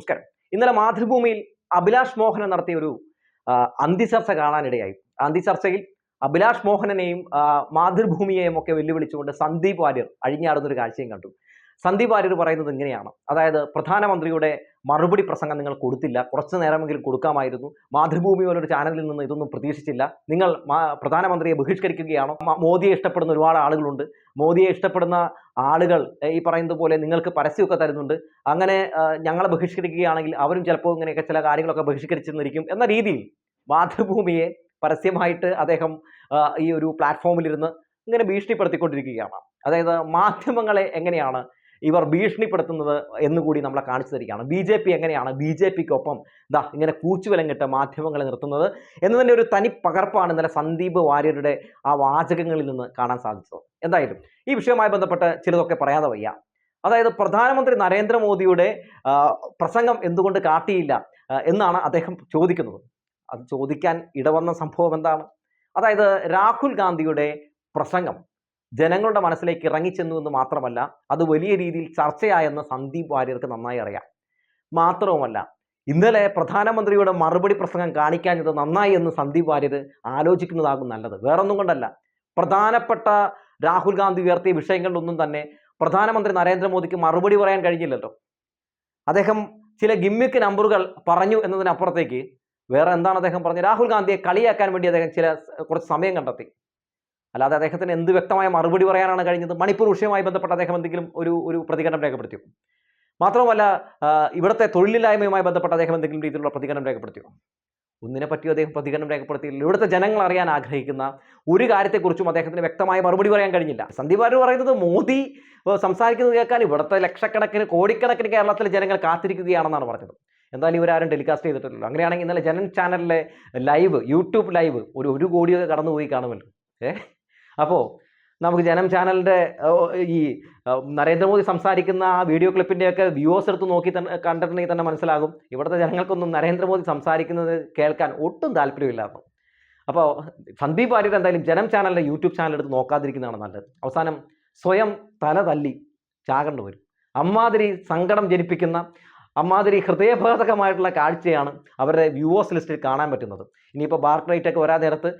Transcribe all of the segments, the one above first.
നമസ്കാരം. ഇന്നലെ മാതൃഭൂമിയിൽ അഭിലാഷ് മോഹനൻ നടത്തിയ ഒരു അന്തിചർച്ച കാണാനിടയായി. അന്തിചർച്ചയിൽ അഭിലാഷ് മോഹനനെയും മാതൃഭൂമിയെയും ഒക്കെ വെല്ലുവിളിച്ചുകൊണ്ട് സന്ദീപ് വാര്യർ അഴിഞ്ഞാടുന്ന ഒരു കാഴ്ചയും കണ്ടു. സന്ദീപ് വാര്യർ പറയുന്നത് ഇങ്ങനെയാണ്. അതായത് പ്രധാനമന്ത്രിയുടെ മറുപടി പ്രസംഗം നിങ്ങൾ കൊടുത്തില്ല. കുറച്ച് നേരമെങ്കിലും കൊടുക്കാമായിരുന്നു. മാതൃഭൂമി പോലൊരു ചാനലിൽ നിന്ന് ഇതൊന്നും പ്രതീക്ഷിച്ചില്ല. നിങ്ങൾ പ്രധാനമന്ത്രിയെ ബഹിഷ്കരിക്കുകയാണോ? മോദിയെ ഇഷ്ടപ്പെടുന്ന ഒരുപാട് ആളുകളുണ്ട്. മോദിയെ ഇഷ്ടപ്പെടുന്ന ആളുകൾ ഈ പറയുന്നത് പോലെ നിങ്ങൾക്ക് പരസ്യമൊക്കെ തരുന്നുണ്ട്. അങ്ങനെ ഞങ്ങളെ ബഹിഷ്കരിക്കുകയാണെങ്കിൽ അവരും ചിലപ്പോൾ ഇങ്ങനെയൊക്കെ ചില കാര്യങ്ങളൊക്കെ ബഹിഷ്കരിച്ചെന്നിരിക്കും എന്ന രീതിയിൽ മാതൃഭൂമിയെ പരസ്യമായിട്ട് അദ്ദേഹം ഈ ഒരു പ്ലാറ്റ്ഫോമിലിരുന്ന് ഇങ്ങനെ ഭീഷണിപ്പെടുത്തിക്കൊണ്ടിരിക്കുകയാണ്. അതായത് മാധ്യമങ്ങളെ എങ്ങനെയാണ് ഇവർ ഭീഷണിപ്പെടുത്തുന്നത് എന്നുകൂടി നമ്മളെ കാണിച്ചു തരികയാണ്. ബി ജെ പി എങ്ങനെയാണ്? ബി ജെ പിക്കൊപ്പം ദാ ഇങ്ങനെ കൂച്ചുവിലങ്ങിട്ട് മാധ്യമങ്ങളെ നിർത്തുന്നത് എന്നതിന്റെ ഒരു തനി പകർപ്പാണ് ഇന്നലെ സന്ദീപ് വാര്യരുടെ ആ വാചകങ്ങളിൽ നിന്ന് കാണാൻ സാധിച്ചത്. എന്തായാലും ഈ വിഷയവുമായി ബന്ധപ്പെട്ട് ചിലതൊക്കെ പറയാതെ വയ്യ. അതായത് പ്രധാനമന്ത്രി നരേന്ദ്രമോദിയുടെ പ്രസംഗം എന്തുകൊണ്ട് കാട്ടിയില്ല എന്നാണ് അദ്ദേഹം ചോദിക്കുന്നത്. അത് ചോദിക്കാൻ ഇടവന്ന സംഭവം എന്താണ്? അതായത് രാഹുൽ ഗാന്ധിയുടെ പ്രസംഗം ജനങ്ങളുടെ മനസ്സിലേക്ക് ഇറങ്ങിച്ചെന്നു എന്ന് മാത്രമല്ല അത് വലിയ രീതിയിൽ ചർച്ചയായെന്ന് സന്ദീപ് വാര്യർക്ക് നന്നായി അറിയാം. മാത്രവുമല്ല ഇന്നലെ പ്രധാനമന്ത്രിയുടെ മറുപടി പ്രസംഗം കാണിക്കാഞ്ഞത് നന്നായി എന്ന് സന്ദീപ് വാര്യർ ആലോചിക്കുന്നതാകും നല്ലത്. വേറൊന്നും കൊണ്ടല്ല. പ്രധാനപ്പെട്ട രാഹുൽ ഗാന്ധി ഉയർത്തിയ വിഷയങ്ങളിലൊന്നും തന്നെ പ്രധാനമന്ത്രി നരേന്ദ്രമോദിക്ക് മറുപടി പറയാൻ കഴിഞ്ഞില്ലല്ലോ. അദ്ദേഹം ചില ഗിമ്മിക്ക് നമ്പറുകൾ പറഞ്ഞു എന്നതിനപ്പുറത്തേക്ക് വേറെ എന്താണ് അദ്ദേഹം പറഞ്ഞത്? രാഹുൽ ഗാന്ധിയെ കളിയാക്കാൻ വേണ്ടി അദ്ദേഹം ചില കുറച്ച് സമയം കണ്ടെത്തി. അല്ലാതെ അദ്ദേഹത്തിന് എന്ത് വ്യക്തമായ മറുപടി പറയാനാണ് കഴിഞ്ഞത്? മണിപ്പൂർ വിഷയവുമായി ബന്ധപ്പെട്ട് അദ്ദേഹം എന്തെങ്കിലും ഒരു ഒരു പ്രതികരണം രേഖപ്പെടുത്തിയോ? മാത്രമല്ല ഇവിടുത്തെ തൊഴിലില്ലായ്മയുമായി ബന്ധപ്പെട്ട് അദ്ദേഹം എന്തെങ്കിലും രീതിയിലുള്ള പ്രതികരണം രേഖപ്പെടുത്തിയോ? ഒന്നിനെ പറ്റിയോ അദ്ദേഹം പ്രതികരണം രേഖപ്പെടുത്തിയില്ല. ഇവിടുത്തെ ജനങ്ങൾ അറിയാൻ ആഗ്രഹിക്കുന്ന ഒരു കാര്യത്തെക്കുറിച്ചും അദ്ദേഹത്തിന് വ്യക്തമായ മറുപടി പറയാൻ കഴിഞ്ഞില്ല. സന്ദീപ് വാര്യർ പറയുന്നത് മോദി ഏഹ്, സംസാരിക്കുന്നത് കേൾക്കാൻ ഇവിടുത്തെ ലക്ഷക്കണക്കിന് കോടിക്കണക്കിന് കേരളത്തിലെ ജനങ്ങൾ കാത്തിരിക്കുകയാണെന്നാണ് പറഞ്ഞത്. എന്തായാലും ഇവരാരും ടെലികാസ്റ്റ് ചെയ്തിട്ടില്ലല്ലോ. അങ്ങനെയാണെങ്കിൽ ഇന്നലെ ജനൻ ചാനലിലെ ലൈവ് യൂട്യൂബ് ലൈവ് ഒരു ഒരു കോടിയൊക്കെ കടന്നുപോയി കാണുമല്ലോ. ഏ? അപ്പോൾ നമുക്ക് ജനം ചാനലിന്റെ ഈ നരേന്ദ്രമോദി സംസാരിക്കുന്ന ആ വീഡിയോ ക്ലിപ്പിന്റെയൊക്കെ വ്യൂവേഴ്സ് എടുത്ത് നോക്കി തന്നെ കണ്ടിട്ടുണ്ടെങ്കിൽ തന്നെ മനസ്സിലാകും. ഇവിടുത്തെ ജനങ്ങൾക്കൊന്നും നരേന്ദ്രമോദി സംസാരിക്കുന്നത് കേൾക്കാൻ ഒട്ടും താല്പര്യമില്ലായിരുന്നു അപ്പോൾ സന്ദീപ് വാര്യർ എന്തായാലും ജനം ചാനലിന്റെ യൂട്യൂബ് ചാനൽ എടുത്ത് നോക്കാതിരിക്കുന്നതാണ് നല്ലത്. അവസാനം സ്വയം തല തല്ലി ചാകേണ്ടി വരും. അമ്മാതിരി സങ്കടം ജനിപ്പിക്കുന്ന അമ്മാതിരി ഹൃദയഭേദകമായിട്ടുള്ള കാഴ്ചയാണ് അവരുടെ വ്യൂവേഴ്സ് ലിസ്റ്റിൽ കാണാൻ പറ്റുന്നത്. ഇനിയിപ്പോൾ ബാർക്ക് റേറ്റ് ഒക്കെ വരാൻ നേരത്ത്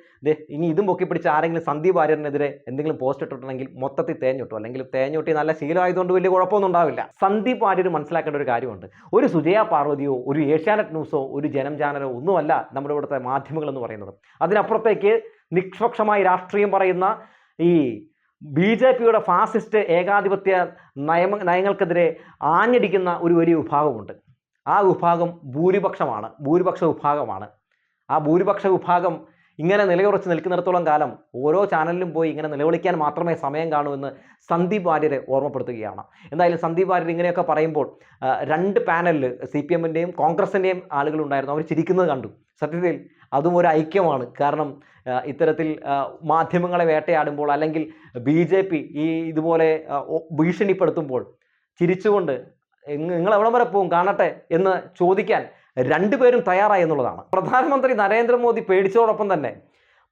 ഇനി ഇതും പൊക്കി പിടിച്ച് ആരെങ്കിലും സന്ദീപ് വാര്യറിനെതിരെ എന്തെങ്കിലും പോസ്റ്റ് ഇട്ടിട്ടുണ്ടെങ്കിൽ മൊത്തത്തിൽ തേഞ്ഞൊട്ടു? അല്ലെങ്കിൽ തേഞ്ഞൊട്ടി നല്ല ശീലമായതുകൊണ്ട് വലിയ കുഴപ്പമൊന്നും ഉണ്ടാവില്ല. സന്ദീപ് വാര്യർ മനസ്സിലാക്കേണ്ട ഒരു കാര്യമുണ്ട്. ഒരു സുജയ പാർവതിയോ ഒരു ഏഷ്യാനെറ്റ് ന്യൂസോ ഒരു ജനം ചാനലോ ഒന്നുമല്ല നമ്മുടെ ഇവിടുത്തെ മാധ്യമങ്ങൾ എന്ന് പറയുന്നത്. അതിനപ്പുറത്തേക്ക് നിഷ്പക്ഷമായി രാഷ്ട്രീയം പറയുന്ന ഈ ബി ജെ പിയുടെ ഫാസിസ്റ്റ് ഏകാധിപത്യ നയമ നയങ്ങൾക്കെതിരെ ആഞ്ഞടിക്കുന്ന ഒരു വലിയ വിഭാഗമുണ്ട്. ആ വിഭാഗം ഭൂരിപക്ഷമാണ് ഭൂരിപക്ഷ വിഭാഗമാണ്. ആ ഭൂരിപക്ഷ വിഭാഗം ഇങ്ങനെ നിലയുറച്ച് നിൽക്കുന്നിടത്തോളം കാലം ഓരോ ചാനലിലും പോയി ഇങ്ങനെ നിലവിളിക്കാൻ മാത്രമേ സമയം കാണൂ എന്ന് സന്ദീപ് വാര്യരെ ഓർമ്മപ്പെടുത്തുകയാണ്. എന്തായാലും സന്ദീപ് വാര്യർ ഇങ്ങനെയൊക്കെ പറയുമ്പോൾ രണ്ട് പാനലിൽ സി പി എമ്മിന്റെയും കോൺഗ്രസിന്റെയും ആളുകളുണ്ടായിരുന്നു അവർ ചിരിക്കുന്നത് കണ്ടു. സത്യത്തിൽ അതും ഒരു ഐക്യമാണ്. കാരണം ഇത്തരത്തിൽ മാധ്യമങ്ങളെ വേട്ടയാടുമ്പോൾ അല്ലെങ്കിൽ ബി ജെ പി ഈ ഇതുപോലെ ഭീഷണിപ്പെടുത്തുമ്പോൾ ചിരിച്ചുകൊണ്ട് നിങ്ങൾ എവിടം വരെ പോകും? കാണട്ടെ എന്ന് ചോദിക്കാൻ രണ്ടുപേരും തയ്യാറായി എന്നുള്ളതാണ്. പ്രധാനമന്ത്രി നരേന്ദ്രമോദി പേടിച്ചതോടൊപ്പം തന്നെ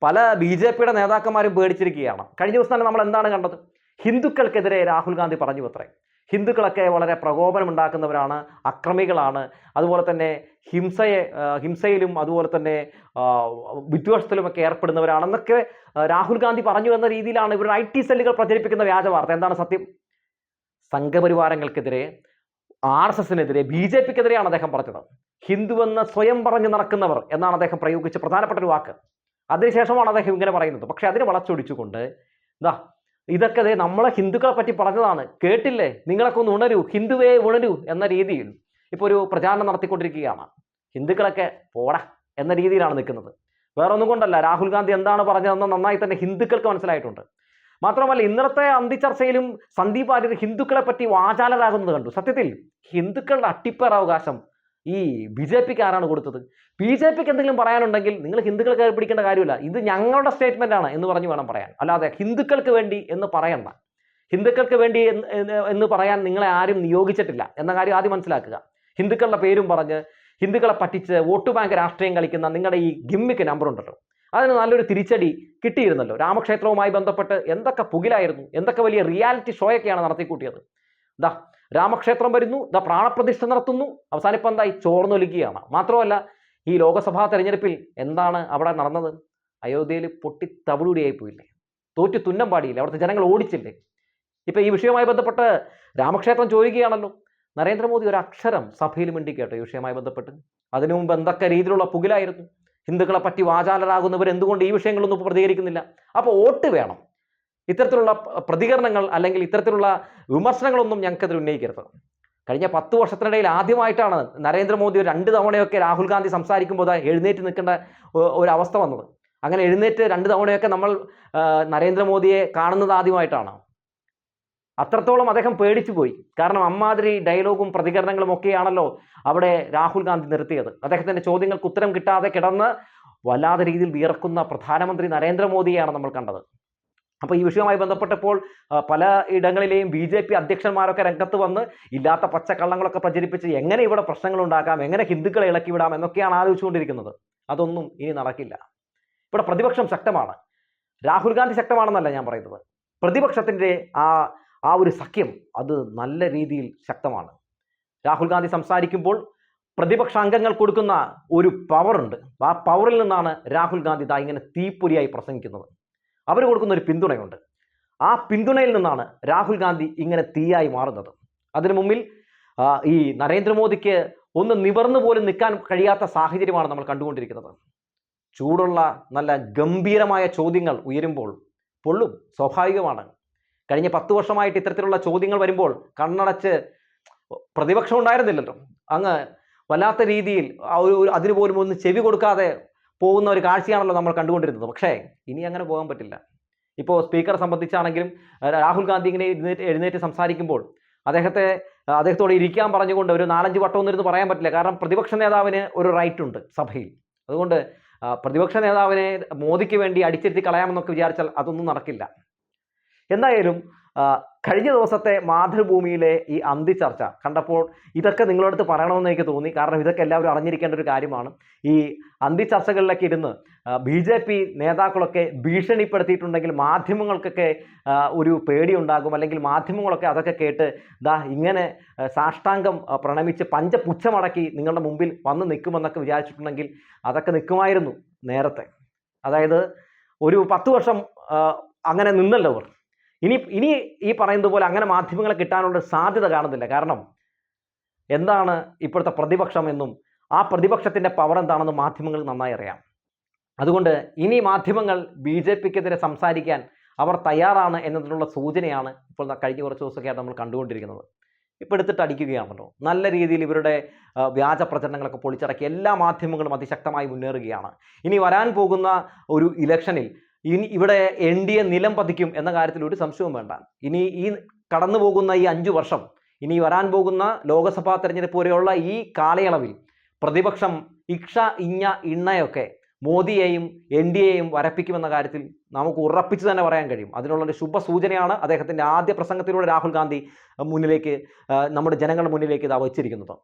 പല ബി ജെ പിയുടെ നേതാക്കന്മാരും പേടിച്ചിരിക്കുകയാണ്. കഴിഞ്ഞ ദിവസം തന്നെ നമ്മൾ എന്താണ് കണ്ടത്? ഹിന്ദുക്കൾക്കെതിരെ രാഹുൽ ഗാന്ധി പറഞ്ഞു അത്രേ ഹിന്ദുക്കളൊക്കെ വളരെ പ്രകോപനമുണ്ടാക്കുന്നവരാണ് അക്രമികളാണ്. അതുപോലെ തന്നെ ഹിംസയെ ഹിംസയിലും അതുപോലെ തന്നെ വിദ്വേഷത്തിലുമൊക്കെ ഏർപ്പെടുന്നവരാണെന്നൊക്കെ രാഹുൽ ഗാന്ധി പറഞ്ഞു എന്ന രീതിയിലാണ് ഇവർ ഐ ടി സെല്ലുകൾ പ്രചരിപ്പിക്കുന്ന വ്യാജ വാർത്ത എന്താണ് സത്യം? സംഘപരിവാരങ്ങൾക്കെതിരെ ആർ എസ് എസിനെതിരെ ബി ജെ പിക്കെതിരെയാണ് അദ്ദേഹം പറഞ്ഞത്. ഹിന്ദുവെന്ന് സ്വയം പറഞ്ഞു നടക്കുന്നവർ എന്നാണ് അദ്ദേഹം പ്രയോഗിച്ച പ്രധാനപ്പെട്ട ഒരു വാക്ക്. അതിനുശേഷമാണ് അദ്ദേഹം ഇങ്ങനെ പറയുന്നത്. പക്ഷെ അതിനെ വളച്ചൊടിച്ചുകൊണ്ട് ഇതാ ഇതൊക്കെ ദേ നമ്മളെ ഹിന്ദുക്കളെ പറ്റി പറഞ്ഞതാണ്. കേട്ടില്ലേ? നിങ്ങളൊക്കെ ഒന്ന് ഉണരൂ. ഹിന്ദുവേ ഉണരൂ എന്ന രീതിയിൽ. ഇപ്പോൾ ഒരു പ്രചാരണം നടത്തിക്കൊണ്ടിരിക്കുകയാണ്. ഹിന്ദുക്കളൊക്കെ പോടാ എന്ന രീതിയിലാണ് നിൽക്കുന്നത്. വേറെ ഒന്നും കൊണ്ടല്ല. രാഹുൽ ഗാന്ധി എന്താണ് പറഞ്ഞതെന്ന് നന്നായി തന്നെ ഹിന്ദുക്കൾക്ക് മനസ്സിലായിട്ടുണ്ട്. മാത്രമല്ല ഇന്നത്തെ അന്തിച്ചർച്ചയിലും സന്ദീപ് ആര്യർ ഹിന്ദുക്കളെ പറ്റി വാചാലരാകുന്നത് കണ്ടു. സത്യത്തിൽ ഹിന്ദുക്കളുടെ അട്ടിപ്പേർ അവകാശം ഈ ബി ജെ പിക്ക് ആരാണ് കൊടുത്തത്? ബി ജെ പിക്ക് എന്തെങ്കിലും പറയാനുണ്ടെങ്കിൽ നിങ്ങൾ ഹിന്ദുക്കളെ കയറി പിടിക്കേണ്ട കാര്യമില്ല. ഇത് ഞങ്ങളുടെ സ്റ്റേറ്റ്മെന്റ് ആണ് എന്ന് പറഞ്ഞു വേണം പറയാൻ. അല്ലാതെ ഹിന്ദുക്കൾക്ക് വേണ്ടി എന്ന് പറയണ്ട. ഹിന്ദുക്കൾക്ക് വേണ്ടി എന്ന് പറയാൻ നിങ്ങളെ ആരും നിയോഗിച്ചിട്ടില്ല എന്ന കാര്യം ആദ്യം മനസ്സിലാക്കുക. ഹിന്ദുക്കളുടെ പേരും പറഞ്ഞ് ഹിന്ദുക്കളെ പറ്റിച്ച് വോട്ട് ബാങ്ക് രാഷ്ട്രീയം കളിക്കുന്ന നിങ്ങളുടെ ഈ ഗിമ്മിക്ക് നമ്പർ ഉണ്ടല്ലോ. അതിന് നല്ലൊരു തിരിച്ചടി കിട്ടിയിരുന്നല്ലോ. രാമക്ഷേത്രവുമായി ബന്ധപ്പെട്ട് എന്തൊക്കെ പുകിലായിരുന്നു? എന്തൊക്കെ വലിയ റിയാലിറ്റി ഷോയൊക്കെയാണ് നടത്തിക്കൂട്ടിയത്? ദാ രാമക്ഷേത്രം വരുന്നു ദ പ്രാണപ്രതിഷ്ഠ നടത്തുന്നു. അവസാനം ഇപ്പം എന്തായി? ചോർന്നൊലിക്കുകയാണ്. മാത്രമല്ല ഈ ലോകസഭാ തെരഞ്ഞെടുപ്പിൽ എന്താണ് അവിടെ നടന്നത്? അയോധ്യയിൽ പൊട്ടി തവിടുകൂടിയായി പോയില്ലേ? തോറ്റു തുന്നം പാടിയില്ലേ? അവിടുത്തെ ജനങ്ങൾ ഓടിച്ചില്ലേ? ഇപ്പം ഈ വിഷയവുമായി ബന്ധപ്പെട്ട് രാമക്ഷേത്രം ചോദിക്കുകയാണല്ലോ നരേന്ദ്രമോദി ഒരു അക്ഷരം സഭയിൽ മിണ്ടി കേട്ടോ ഈ വിഷയവുമായി ബന്ധപ്പെട്ട്. അതിനു മുമ്പ് എന്തൊക്കെ രീതിയിലുള്ള പുകിലായിരുന്നു? ഹിന്ദുക്കളെ പറ്റി വാചാലരാകുന്നവർ എന്തുകൊണ്ട് ഈ വിഷയങ്ങളൊന്നും പ്രതികരിക്കുന്നില്ല? അപ്പോൾ വോട്ട് വേണം. ഇത്തരത്തിലുള്ള പ്രതികരണങ്ങൾ അല്ലെങ്കിൽ ഇത്തരത്തിലുള്ള വിമർശനങ്ങളൊന്നും ഞങ്ങൾക്കെതിരെ ഉന്നയിക്കരുത്. കഴിഞ്ഞ പത്ത് വർഷത്തിനിടയിൽ ആദ്യമായിട്ടാണ് നരേന്ദ്രമോദി രണ്ട് തവണയൊക്കെ രാഹുൽ ഗാന്ധി സംസാരിക്കുമ്പോൾ എഴുന്നേറ്റ് നിൽക്കേണ്ട ഒരു അവസ്ഥ വന്നത്. അങ്ങനെ എഴുന്നേറ്റ് രണ്ട് തവണയൊക്കെ നമ്മൾ നരേന്ദ്രമോദിയെ കാണുന്നത് ആദ്യമായിട്ടാണ്. അത്രത്തോളം അദ്ദേഹം പേടിച്ചു പോയി. കാരണം അമ്മാതിരി ഡയലോഗും പ്രതികരണങ്ങളും ഒക്കെയാണല്ലോ അവിടെ രാഹുൽ ഗാന്ധി നിർത്തിയത്. അദ്ദേഹത്തിന്റെ ചോദ്യങ്ങൾക്ക് ഉത്തരം കിട്ടാതെ കിടന്ന് വല്ലാതെ രീതിയിൽ വിയർക്കുന്ന പ്രധാനമന്ത്രി നരേന്ദ്രമോദിയെയാണ് നമ്മൾ കണ്ടത്. അപ്പോൾ ഈ വിഷയവുമായി ബന്ധപ്പെട്ടപ്പോൾ പല ഇടങ്ങളിലെയും ബി ജെ പി അധ്യക്ഷന്മാരൊക്കെ രംഗത്ത് വന്ന് ഇല്ലാത്ത പച്ചക്കള്ളങ്ങളൊക്കെ പ്രചരിപ്പിച്ച് എങ്ങനെ ഇവിടെ പ്രശ്നങ്ങൾ ഉണ്ടാക്കാം എങ്ങനെ ഹിന്ദുക്കളെ ഇളക്കി വിടാം എന്നൊക്കെയാണ് ആലോചിച്ചുകൊണ്ടിരിക്കുന്നത്. അതൊന്നും ഇനി നടക്കില്ല. ഇവിടെ പ്രതിപക്ഷം ശക്തമാണ്. രാഹുൽ ഗാന്ധി ശക്തമാണെന്നല്ല ഞാൻ പറയുന്നത്. പ്രതിപക്ഷത്തിന്റെ ആ ആ ഒരു സഖ്യം അത് നല്ല രീതിയിൽ ശക്തമാണ്. രാഹുൽ ഗാന്ധി സംസാരിക്കുമ്പോൾ പ്രതിപക്ഷ അംഗങ്ങൾ കൊടുക്കുന്ന ഒരു പവറുണ്ട് ആ പവറിൽ നിന്നാണ് രാഹുൽ ഗാന്ധി ഇതാ ഇങ്ങനെ തീപ്പൊരിയായി പ്രസംഗിക്കുന്നത്. അവർ കൊടുക്കുന്ന ഒരു പിന്തുണയുണ്ട്. ആ പിന്തുണയിൽ നിന്നാണ് രാഹുൽ ഗാന്ധി ഇങ്ങനെ തീയായി മാറുന്നത്. അതിനു മുമ്പിൽ ഈ നരേന്ദ്രമോദിക്ക് ഒന്ന് നിവർന്നു പോലും നിൽക്കാൻ കഴിയാത്ത സാഹചര്യമാണ് നമ്മൾ കണ്ടുകൊണ്ടിരിക്കുന്നത്. ചൂടുള്ള നല്ല ഗംഭീരമായ ചോദ്യങ്ങൾ ഉയരുമ്പോൾ പൊള്ളും സ്വാഭാവികമാണ്. കഴിഞ്ഞ പത്ത് വർഷമായിട്ട് ഇത്തരത്തിലുള്ള ചോദ്യങ്ങൾ വരുമ്പോൾ കണ്ണടച്ച് പ്രതിപക്ഷം ഉണ്ടായിരുന്നില്ലല്ലോ. അങ്ങ് വല്ലാത്ത രീതിയിൽ ഒരു പോലും ഒന്ന് ചെവി കൊടുക്കാതെ പോകുന്ന ഒരു കാഴ്ചയാണല്ലോ നമ്മൾ കണ്ടുകൊണ്ടിരുന്നത്. പക്ഷേ ഇനി അങ്ങനെ പോകാൻ പറ്റില്ല. ഇപ്പോൾ സ്പീക്കറെ സംബന്ധിച്ചാണെങ്കിലും രാഹുൽ ഗാന്ധി ഇങ്ങനെ എഴുന്നേറ്റ് എഴുന്നേറ്റ് സംസാരിക്കുമ്പോൾ അദ്ദേഹത്തെ അദ്ദേഹത്തോട് ഇരിക്കാൻ പറഞ്ഞുകൊണ്ട് ഒരു നാലഞ്ച് വട്ടം ഒന്നും ഇരുന്ന് പറയാൻ പറ്റില്ല. കാരണം പ്രതിപക്ഷ നേതാവിന് ഒരു റൈറ്റ് ഉണ്ട് സഭയിൽ. അതുകൊണ്ട് പ്രതിപക്ഷ നേതാവിനെ മോദിക്ക് വേണ്ടി അടിച്ചിരുത്തി കളയാമെന്നൊക്കെ വിചാരിച്ചാൽ അതൊന്നും നടക്കില്ല. എന്തായാലും കഴിഞ്ഞ ദിവസത്തെ മാതൃഭൂമിയിലെ ഈ അന്തി ചർച്ച കണ്ടപ്പോൾ ഇതൊക്കെ നിങ്ങളടുത്ത് പറയണമെന്ന് എനിക്ക് തോന്നി. കാരണം ഇതൊക്കെ എല്ലാവരും അറിഞ്ഞിരിക്കേണ്ട ഒരു കാര്യമാണ്. ഈ അന്തി ചർച്ചകളിലൊക്കെ ഇരുന്ന് ബി ജെ പി നേതാക്കളൊക്കെ ഭീഷണിപ്പെടുത്തിയിട്ടുണ്ടെങ്കിൽ മാധ്യമങ്ങൾക്കൊക്കെ ഒരു പേടി ഉണ്ടാകും അല്ലെങ്കിൽ മാധ്യമങ്ങളൊക്കെ അതൊക്കെ കേട്ട് ദാ ഇങ്ങനെ സാഷ്ടാംഗം പ്രണമിച്ച് പഞ്ചപുച്ഛമടക്കി നിങ്ങളുടെ മുമ്പിൽ വന്ന് നിൽക്കുമെന്നൊക്കെ വിചാരിച്ചിട്ടുണ്ടെങ്കിൽ അതൊക്കെ നിൽക്കുമായിരുന്നു നേരത്തെ. അതായത് ഒരു പത്ത് വർഷം അങ്ങനെ നിന്നല്ലോ അവർ. ഇനി ഇനി ഈ പറയുന്നത് പോലെ അങ്ങനെ മാധ്യമങ്ങളെ കിട്ടാനുള്ള സാധ്യത കാണുന്നില്ല. കാരണം എന്താണ് ഇപ്പോഴത്തെ പ്രതിപക്ഷം എന്നും ആ പ്രതിപക്ഷത്തിന്റെ പവർ എന്താണെന്ന് മാധ്യമങ്ങൾ നന്നായി അറിയാം. അതുകൊണ്ട് ഇനി മാധ്യമങ്ങൾ ബി ജെ പിക്കെതിരെ സംസാരിക്കാൻ അവർ തയ്യാറാണ് എന്നതിനുള്ള സൂചനയാണ് ഇപ്പോൾ കഴിഞ്ഞ കുറച്ച് ദിവസമൊക്കെയായിട്ട് നമ്മൾ കണ്ടുകൊണ്ടിരിക്കുന്നത്. ഇപ്പോൾ എടുത്തിട്ട് അടിക്കുകയാണല്ലോ. നല്ല രീതിയിൽ ഇവരുടെ വ്യാജ പ്രചരണങ്ങളൊക്കെ പൊളിച്ചടക്കി എല്ലാ മാധ്യമങ്ങളും അതിശക്തമായി മുന്നേറുകയാണ്. ഇനി വരാൻ പോകുന്ന ഒരു ഇലക്ഷനിൽ ഇനി ഇവിടെ എൻ ഡി എ നിലം പതിക്കും എന്ന കാര്യത്തിൽ ഒരു സംശയവും വേണ്ട. ഇനി ഈ കടന്നു പോകുന്ന ഈ അഞ്ചു വർഷം ഇനി വരാൻ പോകുന്ന ലോക്സഭാ തെരഞ്ഞെടുപ്പ് പോലെയുള്ള ഈ കാലയളവിൽ പ്രതിപക്ഷം ഇക്ഷ ഇഞ്ഞ ഇണ്ണയൊക്കെ മോദിയെയും എൻ ഡി എയും വരപ്പിക്കുമെന്ന കാര്യത്തിൽ നമുക്ക് ഉറപ്പിച്ച് തന്നെ പറയാൻ കഴിയും. അതിനുള്ളൊരു ശുഭസൂചനയാണ് അദ്ദേഹത്തിന്റെ ആദ്യ പ്രസംഗത്തിലൂടെ രാഹുൽ ഗാന്ധി മുന്നിലേക്ക് നമ്മുടെ ജനങ്ങളുടെ മുന്നിലേക്ക് ഇത് വച്ചിരിക്കുന്നത്.